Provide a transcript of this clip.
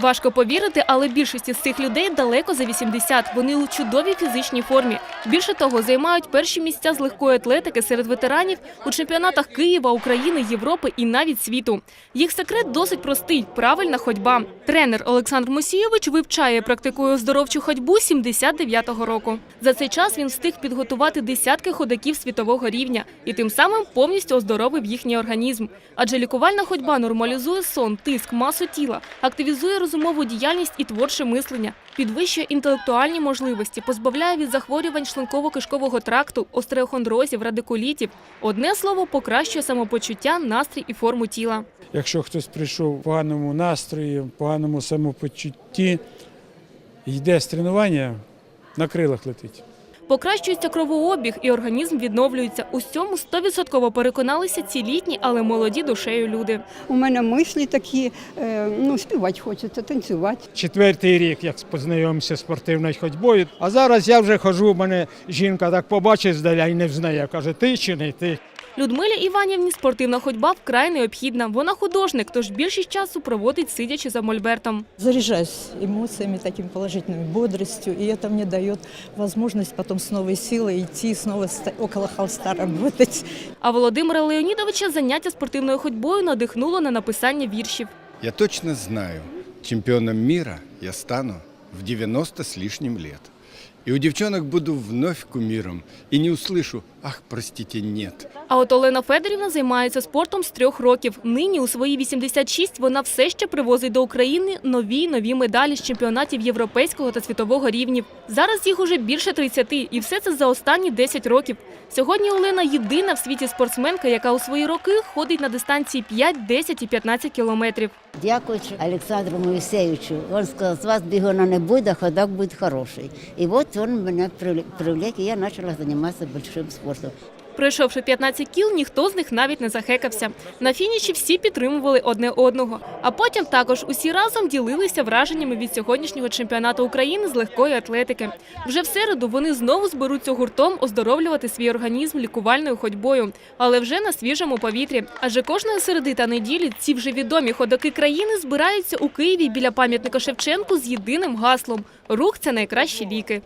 Важко повірити, але більшості з цих людей далеко за 80. Вони у чудовій фізичній формі. Більше того, займають перші місця з легкої атлетики серед ветеранів у чемпіонатах Києва, України, Європи і навіть світу. Їх секрет досить простий правильна ходьба. Тренер Олександр Мусійович вивчає і практикує оздоровчу ходьбу з 79-го року. За цей час він встиг підготувати десятки ходаків світового рівня і тим самим повністю оздоровив їхній організм. Адже лікувальна ходьба нормалізує сон, тиск, масу тіла, активізує розумову діяльність і творче мислення, підвищує інтелектуальні можливості, позбавляє від захворювань шлунково-кишкового тракту, остеохондрозів, радикулітів. Одне слово, покращує самопочуття, настрій і форму тіла. Якщо хтось прийшов в поганому настрої, в поганому самопочутті, йде з тренування, на крилах летить. Покращується кровообіг і організм відновлюється. У цьому 100% переконалися ці літні, але молоді душею люди. У мене мислі такі, е, ну, співати хочеться, танцювати. четвертий рік, як познайомився з спортивною ходьбою. А зараз я вже хожу, мене жінка так побачить здаля і не взнає. Каже, ти чи не ти? Людмилі Іванівні спортивна ходьба вкрай необхідна. Вона художник, тож більшість часу проводить сидячи за мольбертом. заряжаюсь эмоциями, таким положительной бодростью, и это мне дает возможность потом с новой силой идти, снова ста- около холста работать. А Володимира Леонідовича заняття спортивною ходьбою надихнуло на написання віршів. Я точно знаю, чемпионом мира я стану в 90 с лишним лет. И у девчонок буду вновь кумиром. И не услышу «Ах, простите, нет». А от Олена Федорівна займається спортом з трьох років. Нині у свої 86 вона все ще привозить до України нові й нові медалі з чемпіонатів європейського та світового рівнів. Зараз їх уже більше 30, і все це за останні 10 років. Сьогодні Олена єдина в світі спортсменка, яка у свої роки ходить на дистанції 5, 10 і 15 кілометрів. Дякуючи Олександру Моїсеевичу, він сказав, з вас бігуна не буде, а ходок буде хороший. І от він мене привлек- привлек, і я почала займатися большим спортом. Пройшовши 15 кіл, ніхто з них навіть не захекався. На фініші всі підтримували одне одного. А потім також усі разом ділилися враженнями від сьогоднішнього чемпіонату України з легкої атлетики. Вже в середу вони знову зберуться гуртом оздоровлювати свій організм лікувальною ходьбою, але вже на свіжому повітрі. Адже кожної середи та неділі ці вже відомі ходоки країни збираються у Києві біля пам'ятника Шевченку з єдиним гаслом: рух це найкращі ліки.